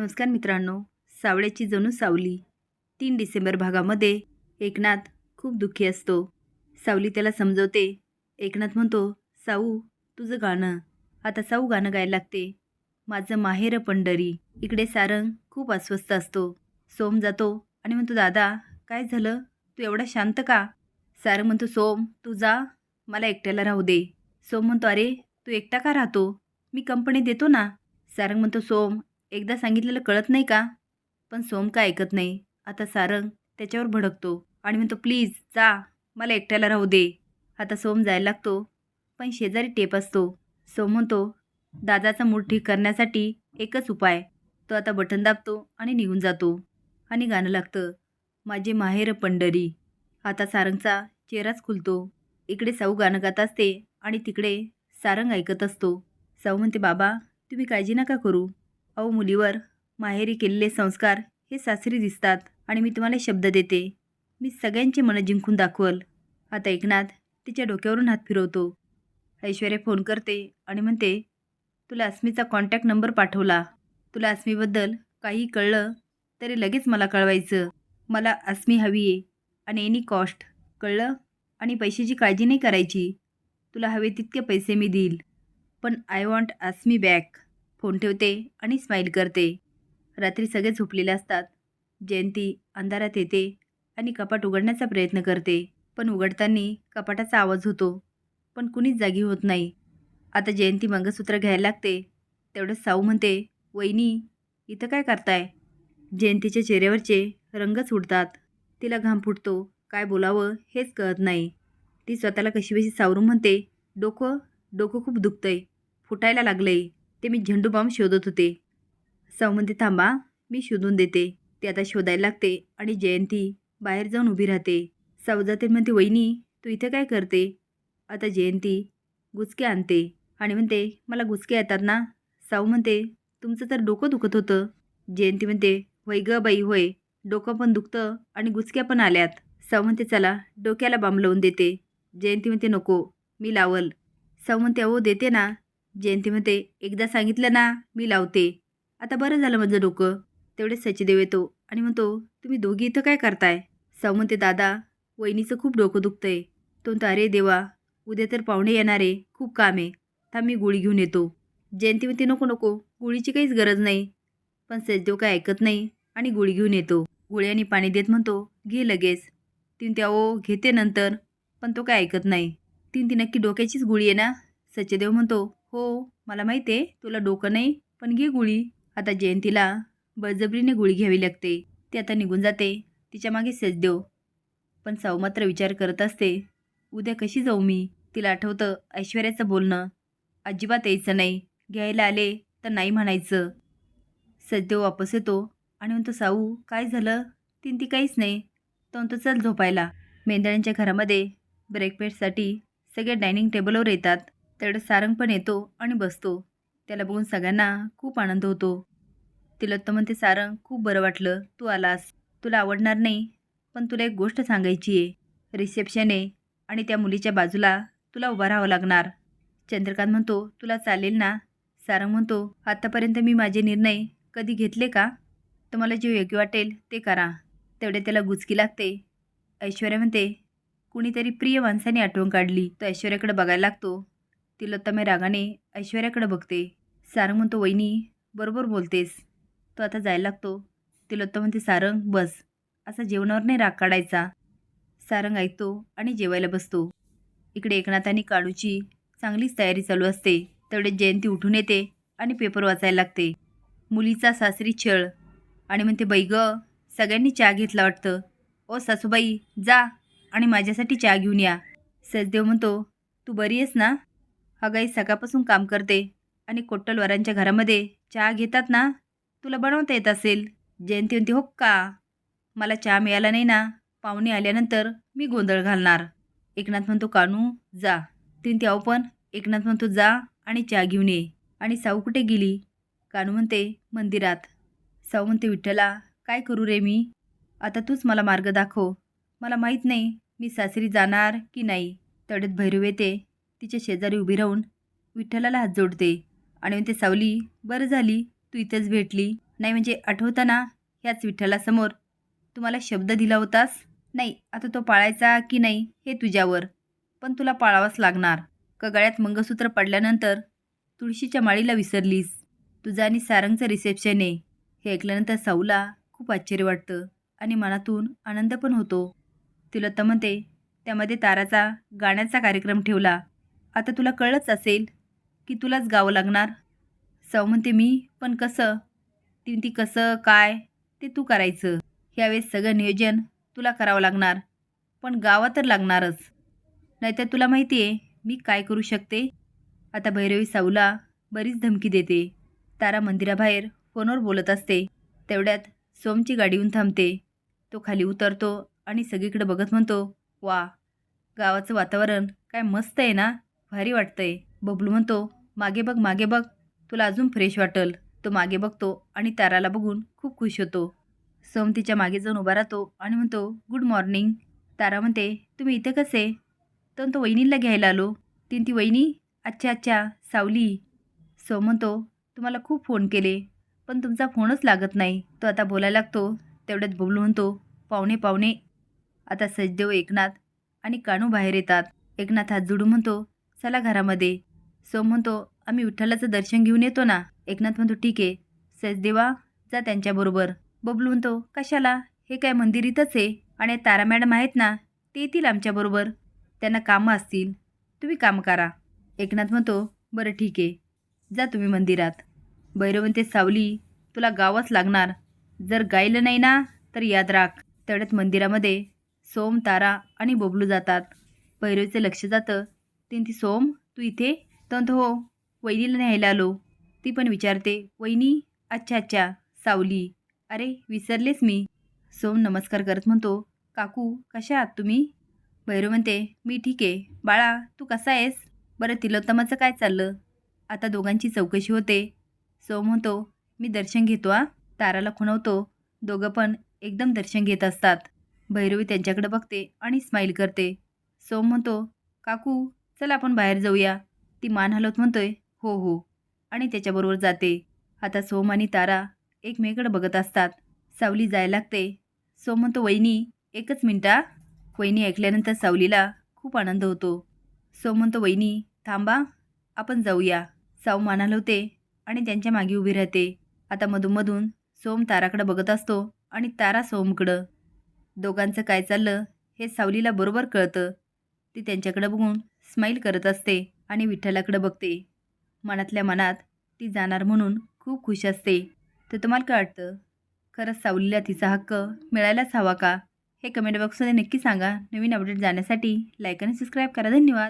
नमस्कार मित्रांनो सावळ्याची जणू सावली. तीन डिसेंबर भागामध्ये एकनाथ खूप दुःखी असतो. सावली त्याला समजवते. एकनाथ म्हणतो साऊ तुझं गाणं. आता साऊ गाणं गायला लागते. माझं माहेर पंढरी. इकडे सारंग खूप अस्वस्थ असतो. सोम जातो आणि म्हणतो दादा काय झालं? तू एवढा शांत का? सारंग म्हणतो सोम तू जा. मला एकट्याला राहू दे. सोम म्हणतो अरे तू एकटा का राहतो? मी कंपनी देतो ना. सारंग म्हणतो सोम एकदा सांगितलेलं कळत नाही का? पण सोम का ऐकत नाही? आता सारंग त्याच्यावर भडकतो आणि म्हणतो प्लीज जा. मला एकट्याला राहू दे. आता सोम जायला लागतो पण शेजारी टेप असतो. सोम म्हणतो दादाचा मूड ठीक करण्यासाठी एकच उपाय. तो आता बटन दाबतो आणि निघून जातो. आणि गाणं लागतं माझे माहेर पंढरी. आता सारंगचा चेहराच खुलतो. इकडे साऊ गाणं गात असते आणि तिकडे सारंग ऐकत असतो. साऊ म्हणते बाबा तुम्ही काळजी नका करू. अहो मुलीवर माहेरी केलेले संस्कार हे सासरी दिसतात आणि मी तुम्हाला शब्द देते. मी सगळ्यांचे मनं जिंकून दाखवल. आता एकनाथ तिच्या डोक्यावरून हात फिरवतो. ऐश्वर्या फोन करते आणि म्हणते तुला अस्मीचा कॉन्टॅक्ट नंबर पाठवला. तुला अस्मीबद्दल काही कळलं तरी लगेच मला कळवायचं. मला अस्मी हवी आहे आणि एनी कॉस्ट कळलं? आणि पैशाची काळजी नाही करायची. तुला हवे तितके पैसे मी देईल. पण आय वॉन्ट अस्मी बॅक फोन ठेवते आणि स्माईल करते. रात्री सगळे झोपलेले असतात. जयंती अंधारात येते आणि कपाट उघडण्याचा प्रयत्न करते. पण उघडताना कपाटाचा आवाज होतो. पण कुणीच जागी होत नाही. आता जयंती मंगळसूत्र घ्यायला लागते. तेवढं साऊ म्हणते वहिनी इथं काय करताय? जयंतीच्या चेहऱ्यावरचे रंगच उडतात तिला घाम फुटतो. काय बोलावं हेच कळत नाही. ती स्वतःला कशीबशी सावरून म्हणते डोकं डोकं खूप दुखतंय. फुटायला लागलंय. ते मी झेंडू बाम शोधत होते. साऊ म्हणते थांबा मी शोधून देते. ते आता शोधायला लागते आणि जयंती बाहेर जाऊन उभी राहते. साऊ जाते म्हणते वहिनी तू इथे काय करते? आता जयंती गुचके आणते आणि म्हणते मला गुचके येतात ना. साऊ म्हणते तुमचं तर डोकं दुखत होतं. जयंती म्हणते वै ग बाई होय. डोकं पण दुखतं आणि गुचक्या पण आल्यात. साऊ म्हणते चला डोक्याला बॉम्ब लावून देते. जयंती म्हणते नको मी लावल. साऊ म्हणते अहो देते ना. जयंती म्हणते एकदा सांगितलं ना मी लावते. आता बरं झालं माझं डोकं. तेवढेच सचिदेव येतो आणि म्हणतो तुम्ही दोघी इथं काय करताय? साऊ म्हणते दादा वहिनीचं खूप डोकं दुखतंय. तो म्हणतो अरे देवा उद्या तर पाहुणे येणारे खूप काम आहे. थांब मी गोळी घेऊन येतो. जयंती म्हणते नको नको गोळीची काहीच गरज नाही. पण सचदेव काय ऐकत नाही आणि गोळी घेऊन येतो. गोळी आणि पाणी देत म्हणतो घे लगेच. तीन त्या ओ घेते नंतर. पण तो काय ऐकत नाही. तीन ती नक्की डोक्याचीच गोळी आहे ना? सचदेव म्हणतो हो मला माहिती आहे तुला डोकं नाही पण घे गुळी. आता जयंतीला बळजबरीने गुळी घ्यावी लागते. ती आता निघून जाते. तिच्यामागे सजदेव पण साऊ मात्र विचार करत असते उद्या कशी जाऊ मी? तिला आठवतं ऐश्वर्याचं बोलणं. अजिबात यायचं नाही. घ्यायला आले तर नाही म्हणायचं. सजदेव वापस येतो आणि म्हणतो साऊ काय झालं? तीन ती काहीच नाही. तो म्हणतो चल झोपायला. मेंदळ्यांच्या घरामध्ये ब्रेकफास्टसाठी सगळे डायनिंग टेबलवर येतात. तेवढं सारंग पण येतो आणि बसतो. त्याला बघून सगळ्यांना खूप आनंद होतो. तिलोत्तम म्हणते सारंग खूप बरं वाटलं तू आलास. तुला आवडणार नाही पण तुला एक गोष्ट सांगायची आहे. रिसेप्शन आहे आणि त्या मुलीच्या बाजूला तुला उभा राहावं लागणार. चंद्रकांत म्हणतो तुला चालेल ना? सारंग म्हणतो आत्तापर्यंत मी माझे निर्णय कधी घेतले का? तुम्हाला जे योग्य वाटेल ते करा. तेवढे त्याला गुचकी लागते. ऐश्वर्या म्हणते कुणीतरी प्रिय माणसाने आठवण काढली. तो ऐश्वर्याकडे बघायला लागतो. तिलोत्तमे रागाने ऐश्वर्याकडे बघते. सारंग म्हणतो वहिनी बरोबर बोलतेस. तो आता जायला लागतो. तिलोत्तम म्हणते सारंग बस. असा जेवणावर नाही राग काढायचा. सारंग ऐकतो आणि जेवायला बसतो. इकडे एकनाथ आणि काळूची चांगलीच तयारी चालू असते. तेवढे जयंती उठून येते आणि पेपर वाचायला लागते. मुलीचा सासरी छळ. आणि म्हणते बाई ग सगळ्यांनी चहा घेतला वाटतं. ओ सासूबाई जा आणि माझ्यासाठी चहा घेऊन या. सचदेव म्हणतो तू बरी आहेस ना? अगाई सकाळपासून काम करते आणि कोट्टलवारांच्या घरामध्ये चहा घेतात ना तुला बनवता येत असेल. जयंती म्हणते हो का? मला चहा मिळाला नाही ना. पाहुणे आल्यानंतर मी गोंधळ घालणार. एकनाथ म्हणतो कानू जा. तीन आहो पण. एकनाथ म्हणतो जा आणि चहा घेऊन ये. आणि साऊ कुठे गेली? कानू म्हणते मंदिरात. साऊ म्हणते विठ्ठला काय करू रे मी? आता तूच मला मार्ग दाखव. मला माहीत नाही मी सासरी जाणार की नाही. तडत भैरव येते. तिच्या शेजारी उभी राहून विठ्ठलाला हात जोडते आणि म्हणते सावली बरं झाली तू इथंच भेटली. नाही म्हणजे आठवताना ह्याच विठ्ठलासमोर तुम्हाला शब्द दिला होतास? नाही आता तो पाळायचा की नाही हे तुझ्यावर. पण तुला पाळावाच लागणार. का गळ्यात मंगळसूत्र पडल्यानंतर तुळशीच्या माळीला विसरलीस. तुझं आणि सारंगचं रिसेप्शन आहे. हे ऐकल्यानंतर साऊला खूप आश्चर्य वाटतं आणि मनातून आनंद पण होतो. तिला तर म्हणते त्यामध्ये ताराचा गाण्याचा कार्यक्रम ठेवला. आता तुला कळलंच असेल की तुलाच गावं लागणार. सौ म्हणते मी? पण कसं? ती ती कसं? काय? ते तू करायचं. ह्यावेळेस सगळं नियोजन तुला करावं लागणार. पण गावा तर लागणारच. नाहीतर तुला माहिती आहे मी काय करू शकते? आता भैरवी साऊला बरीच धमकी देते. तारा मंदिराबाहेर फोनवर बोलत असते. तेवढ्यात सोमची गाडी येऊन थांबते. तो खाली उतरतो आणि सगळीकडे बघत म्हणतो वा गावाचं वातावरण काय मस्त आहे ना? भारी वाटतंय. बबलू म्हणतो मागे बघ मागे बघ. तुला अजून फ्रेश वाटल. तो मागे बघतो आणि ताराला बघून खूप खुश होतो. सोम तिच्यामागे जाऊन उभा राहतो आणि म्हणतो गुड मॉर्निंग तारा म्हणते तुम्ही इथे कसे? तर तो वहिनीला घ्यायला आलो. तीन ती वहिनी अच्छा अच्छा सावली. सोम म्हणतो तुम्हाला खूप फोन केले पण तुमचा फोनच लागत नाही. तो आता बोलायला लागतो. तेवढ्यात बबलू म्हणतो पाहुणे पाहुणे. आता सजदेव एकनाथ आणि कानू बाहेर येतात. एकनाथ हात जोडून म्हणतो चला घरामध्ये. सोम म्हणतो आम्ही विठ्ठलाचं दर्शन घेऊन येतो ना. एकनाथ म्हणतो ठीक आहे. सचदेवा जा त्यांच्याबरोबर बबलू म्हणतो कशाला? हे काय मंदिर इथंच आहे? आणि तारा मॅडम आहेत ना ते येतील आमच्याबरोबर त्यांना कामं असतील. तुम्ही काम करा. एकनाथ म्हणतो बरं ठीक आहे. जा तुम्ही मंदिरात. भैरव म्हणते सावली तुला गावच लागणार. जर गायलं नाही ना तर याद राख. तेवढ्यात मंदिरामध्ये सोम तारा आणि बबलू जातात. भैरवीचं लक्ष जातं. त्यांची ती सोम तू इथे तंत हो वहिनीला न्यायला आलो. ती पण विचारते वहिनी अच्छा अच्छा सावली. अरे विसरलेस मी. सोम नमस्कार करत म्हणतो काकू कशा आहात तुम्ही? भैरव म्हणते मी ठीक आहे. बाळा तू कसा आहेस? बरं तिलोत्तमाचं काय चाललं? आता दोघांची चौकशी होते. सोम म्हणतो मी दर्शन घेतो आ ताराला खुणवतो दोघं पण एकदम दर्शन घेत असतात. भैरवी त्यांच्याकडे बघते आणि स्माईल करते. सोम म्हणतो काकू चला आपण बाहेर जाऊया. ती मान हलवत म्हणतोय हो हो. आणि त्याच्याबरोबर जाते. आता सोम आणि तारा एकमेकडे बघत असतात. सावली जायला लागते. सोम म्हणतो वहिनी एकच मिनटा वहिनी ऐकल्यानंतर सावलीला खूप आनंद होतो. सोम म्हणतो वहिनी थांबा आपण जाऊया. साऊ मान हलवते आणि त्यांच्या मागे उभी राहते. आता मधूनमधून सोम ताराकडं बघत असतो आणि तारा सोमकडं. दोघांचं काय चाललं हे सावलीला बरोबर कळतं. ती त्यांच्याकडं बघून स्माईल करत असते आणि विठ्ठलाकडं बघते. मनातल्या मनात ती जाणार म्हणून खूप खुश असते. तर तुम्हाला काय वाटतं? खरंच सावलीला तिचा हक्क मिळायलाच हवा का? हे कमेंट बॉक्समध्ये नक्की सांगा. नवीन अपडेट जाण्यासाठी लाईक आणि सबस्क्राईब करा. धन्यवाद!